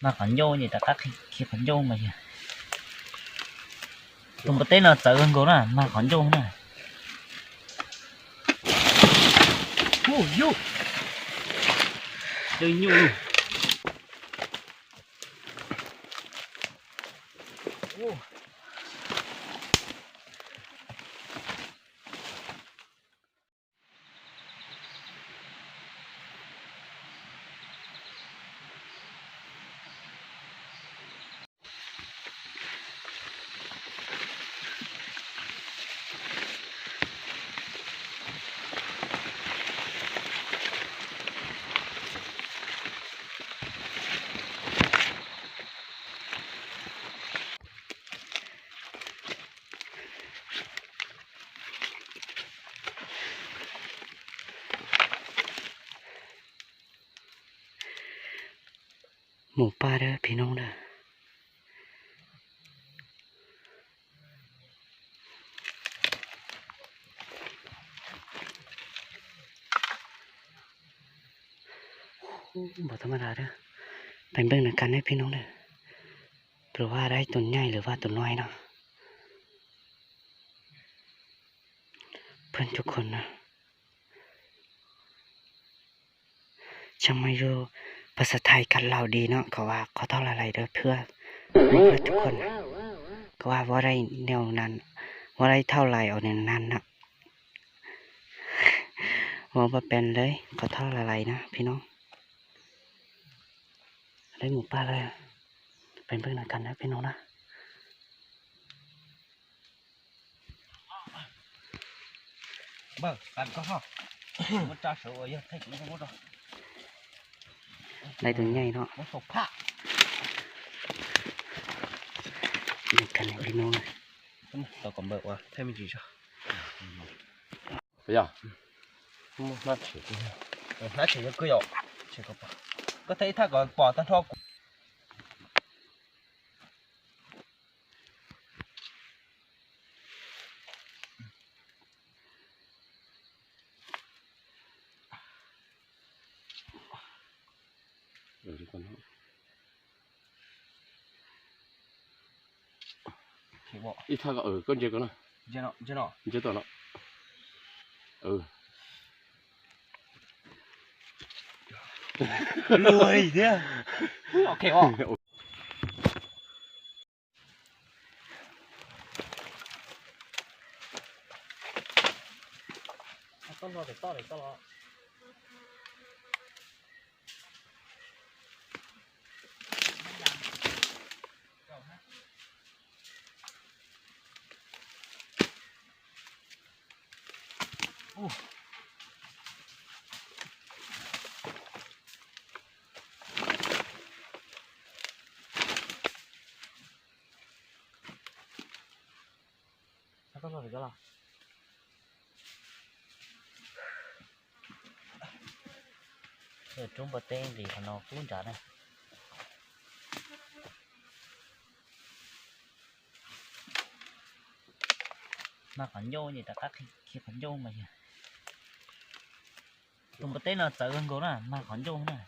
나간요 니다 딱히 기간요 뭐야 좀 그때 나 작은 거나 나 간요 하나 오요 여기 요 หมูป่าเด้อพี่น้องเด้อโอ้บ่ธรรมดาเด้อเป็นเบิ่งนำกันให้พี่น้องเด้อหรือว่าได้ตัวใหญ่หรือว่าตัวน้อยเนาะเพื่อนทุกคนนะช่างไม่รู้ ภาษาไทยกันเราดีเนาะเขาว่าเขาเท่าไรเด้อเพื่อเพื่อทุกคนนะเขาว่าว่าได้แนวนั้นว่าได้เท่าไรเอาแนวนั้นนะว่าบ่เป็นเลยเขาเท่าไรนะพี่น้องได้หมูป่าเลยเป็นเพื่อนกันนะพี่น้องนะ vâng bạn có học một trà sữa ở đây thấy cũng không có đâu ได้ตัวใหญ่เนาะ nó sụp phạ เหมือนกันนะพี่น้องนะ tao còn bợ quá thêm gì cho bây giờ nó chỉ nó chỉ có cười chỉ có bỏ có thấy thằng còn bỏ tan thô ừ, thì còn nó. chỉ bỏ ít thằng ở con chơi con này chưa nọ chưa nọ chơi tao nó ừ. Lười thế à? Ok không to lo để to để to uh. 잠깐만기다려좀버땡기하나꾸운자네 mà còn vô gì ta? Cắt khi còn vô mà nhỉ tùng cái tên là tớ gần gấu là mà khón chung này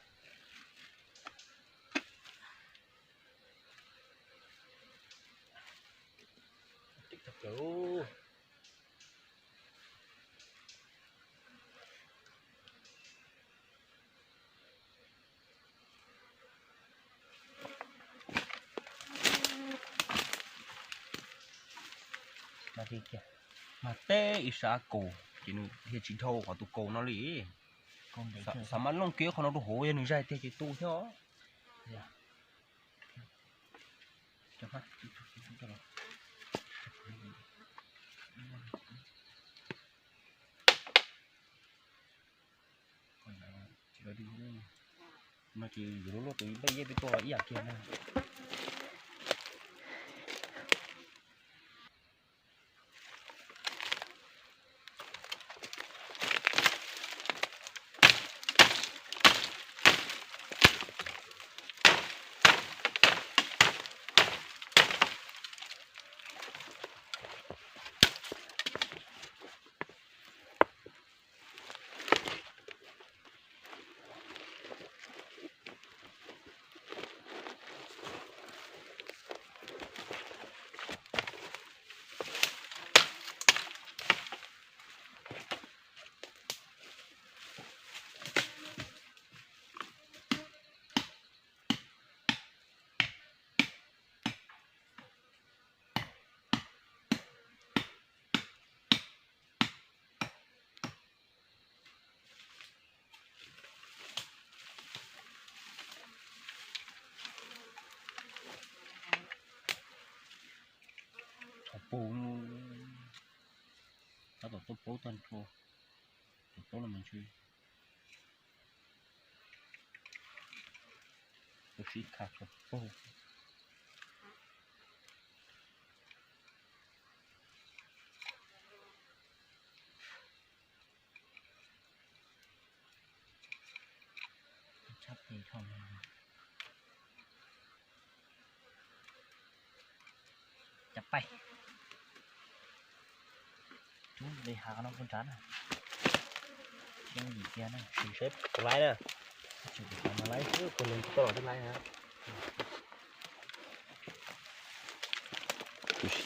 mà tê ít sao cổ chỉ nên hiện chính thâu của tụ cổ nó lì sao mà long kia nó đủ hồ yên ra thì chỉ tu thế đó cho phát cho nó mà chỉ dỗ lỗ tụi bây giờ bị coi ý à kia nè ปูถ้าแบวตัวโป๊ตันโทตัวโป๊ละมันชื่อตัวสีขาวตัวป๊ชับดีทองจะไป ชฟ cái lái nè จุดไปทำอะไรคนหนึ่งตลอดทั้งไลน์ฮะ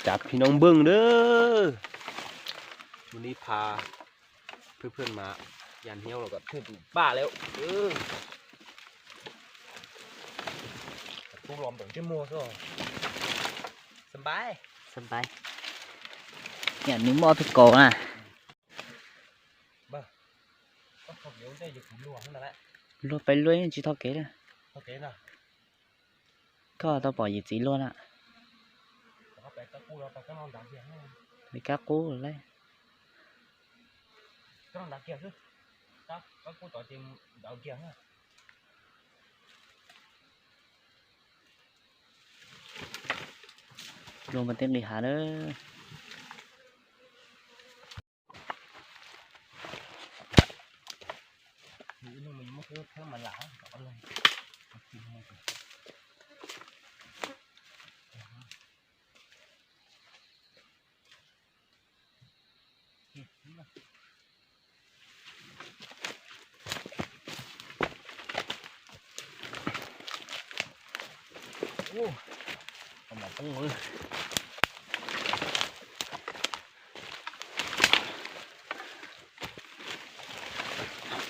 จับพี่น้องเบิ้งเด้อวันนี้พาเพื่อนๆมายันเหี้ยวเราก็ถึงบ้าแล้วเออตู้รอมถึงชั่วโมงซะสบายสบายเนี่ยนึกมอทุกโกงอะต้องขอบเดี๋ยวได้อยู่ขุนหลวงนั่นแหละ luôn phải luôn chỉ thao kế nè có tao bỏ gì chỉ luôn ạ bị cá cú rồi đấy. Cái nó kia chứ. Đó có cú tỏi tìm đậu kia nữa luôn mà tìm đi hả đó nước thế mà lão đỏ lên Wow, còn một con mưa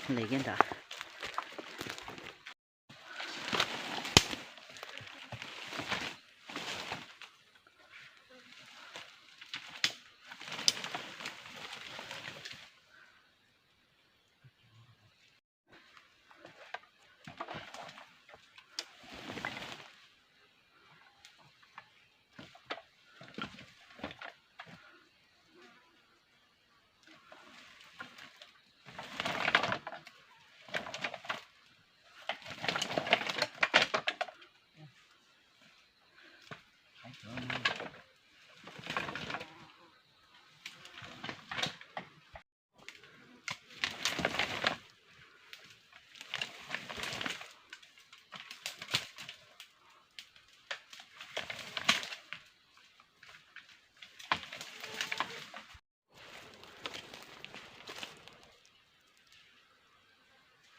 này kia ta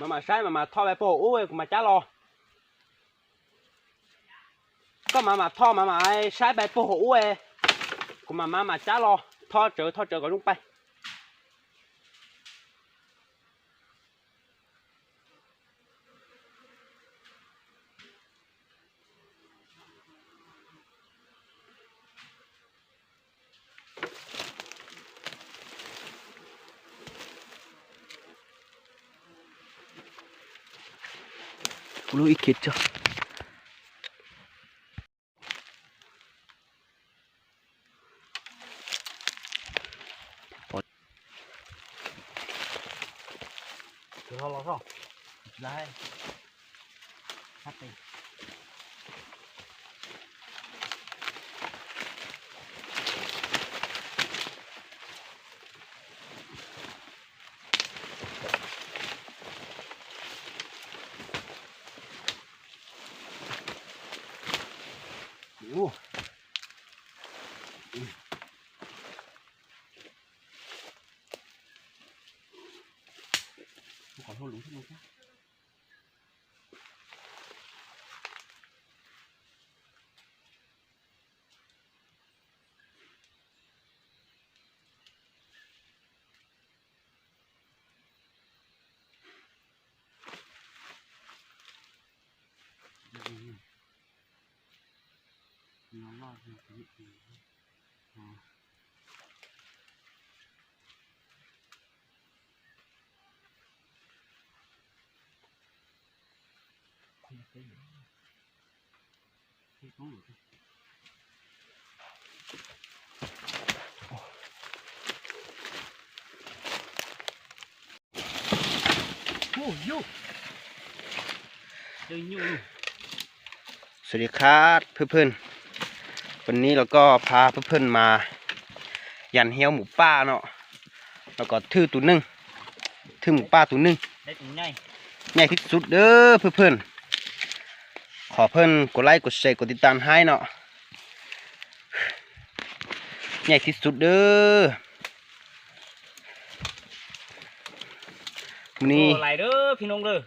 mà mà sai mà mà thò bài bộ ui, mà chả lo. Có mà mà thoa mà mà ai sai bài bộ ui. Cũng mà mà mà chả lo. Thoa trở thoa trở có lúc bay. পুরো এই ক্ষেতটা 老少，来。物。嗯，我好像楼上楼下。 สวัสดีครับเพื่อนๆ วันนี้เราก็พาเพื่อนๆมา ยันเฮี้ยวหมูป่าเนาะแล้วก็ทื่อตัวหนึงทื่อหมูป่าตัวหนึงได้ถึงไงใหญ่ที่สุดเด้อเพื่อนๆขอเพื่อนกดไลค์กดแชร์กดติดตามให้เนาะใหญ่ที่สุดเด้อวันนี้บ่ไหลเด้อพี่น้องเด้อ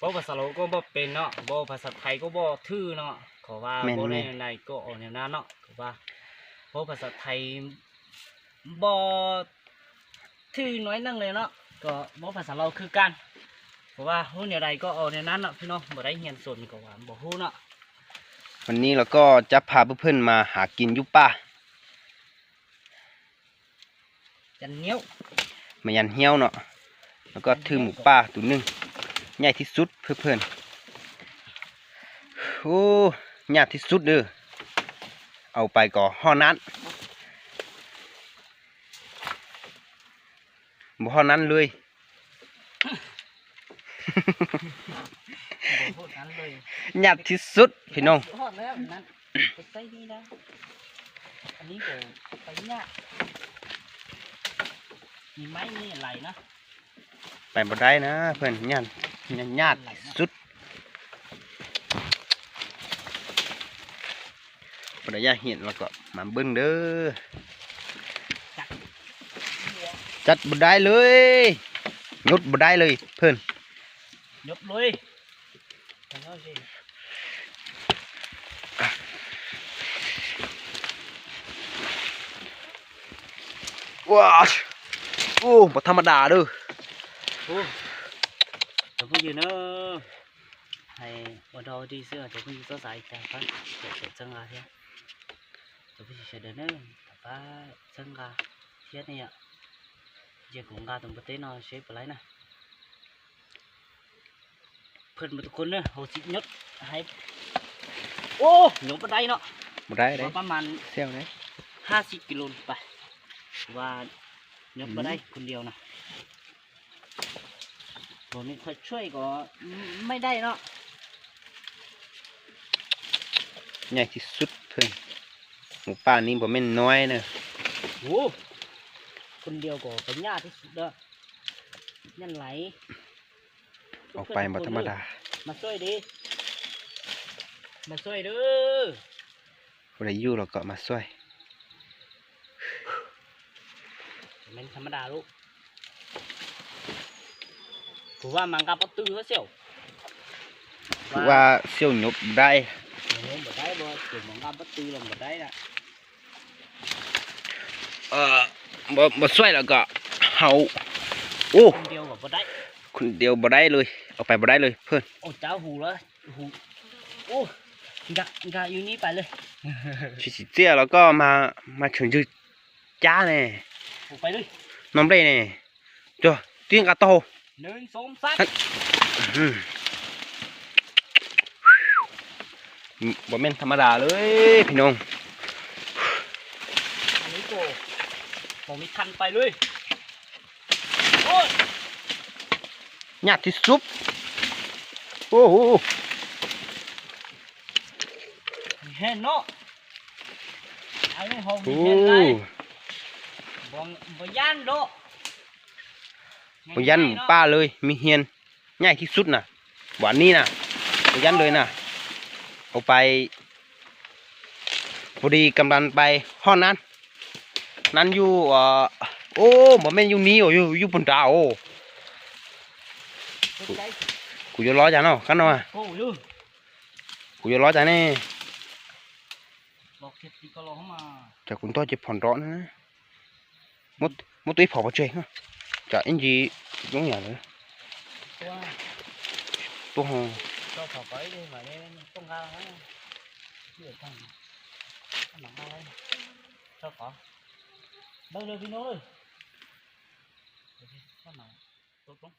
บ่ภาษาเราก็บ่เป็นเนาะบ่ภาษาไทยก็บ่ทื่อเนาะ ขอว่าแม่นบ่ในแม่นในก็ออกแนวนั้นเนาะขอว่าบ่ภาษาไทยบ่ทื่อน้อยนึงเลยเนาะก็บ่ภาษาเราคือกันเพราะว่าฮู้แนวใดก็เอาแนวนั้นเนาะพี่น้องบ่ได้เรียนส่วนก็ว่าบ่ฮู้เนาะวันนี้เราก็จะพาเพื่อนๆมาหากินอยุป่าจันเหนียวมายันเหี้ยวเนาะแล้วก็ทื่อหมูป่าตัวหนึงใหญ่ที่สุดเพื่อนๆโอ้ ยากที่สุดเด้อเอาไปก่อห่อนั้นบ่ห่อนั้นเลยบ่พูดนั้นเลยยากที่สุดพี่น้องฮอดแล้วนั้นไปใส่นี่นะอันนี้ก็ไปยากมีไม้นี่ไหลนะไปบ่ได้นะเพื่อนยากยากยากที่สุด บ่ได้อยากเห็นแล้วก็มาเบิ่งเด้อจัดบ่ได้เลยหยุดบ่ได้เลยเพื่อน ยกเลยเห็นแล้วสิ ว้าวโอ้บ่ธรรมดาเด้อ โอ้เดี๋ยวพวกอยู่เนอะให้วันดอดีเสื้อเดี๋ยวพวกอยู่ตัวสายแต่ก็เดี๋ยวเสร็จจังละเฮียเดี๋ยวพวกอยู่เสร็จเดินเนอะแต่ว่าจังละเฮียเนี่ยเจ้ tapi sisa dana apa sangka siat nih ya giờ cũng ra tầm bữa nó sẽ phải lấy nè phần một con nữa hồ chít nhất hai ô nhổ bên đây nó một đây đấy ba màn xeo đấy hai mươi kg phải và nhổ bên đây con điều này còn mình phải chơi có mấy đây nó nhảy thì sút thôi ได้เด้ว่าประมาณเซี่ยวเด้ห้าสิบกิโลไปว่ายกมาได้คนเดียวนะผมนี่ค่อยช่วยก็ไม่ได้เนาะใหญ่ที่สุดเพิ่นหมูป่านี้บ่แม่นน้อยเนอะโอ้คนเดียวก็เป็นยากที่สุดเด้อยันไหลออกไปบ่ธรรมดา มาช่วยดิ มาช่วยเด้อบ่ได้อยู่แล้วก็มาช่วยเป็นธรรมดาลูกผมว่ามันกับประตูเขาเสียวคือว่าเซี่ยวหยบบ่ได้โอ้ บ่ได้บ่เดี๋ยวมันกับประตูลงบ่ได้ละเอ่อบ่บ่ช่วยแล้วก็เฮาโอ้คนเดียวก็บ่ได้คนเดียวบ่ได้เลยเอาไปบ่ได้เลยเพิ่นโอ้เจ้าหูแล้วหูโอ้กะกะอยู่นี่ไปเลยสิสิเจียแล้วก็มามาถึงจืจ้าแน่หูไปเลยน้ำได้แน่จ้ะติ้งกะโตหนึ่งสองสาม อืม บ่แม่นธรรมดาเลยพี่น้องอันนี้โกผมมีคันไปเลยโอ้ยยากที่สุดโอ้โหเห็นเนาะอันนี้ผมโอ้เห็นเลยบองบย่านโดบ่ยันหมูป้าเลยมีเฮียนง่ายที่สุดน่ะหวานนี่น่ะบ่ยันเลยน่ะ เอาไปพอดีกำลังไปห้องนั้น นั้นอยู่เอ่อโอ้บ่แม่นอยู่นี่โอ้อยู่อยู่บนดาวโอ้ใจกูจะร้อจ้ะเนาะกันเนาะโอ้ยกูจะร้อจ้ะแน่บอกเสร็จก็รอเข้ามาจะคุณต้อจะผ่อนร้อนนะมดมดตุ้ยผอบ่เจงจะอินจี giống nhà nữa ตัวตัวหอ cho khỏi cấy đi mà nên không ra hết được không không bằng ai cho có? Đâu đâu vino ơi! Có mà tốt lắm?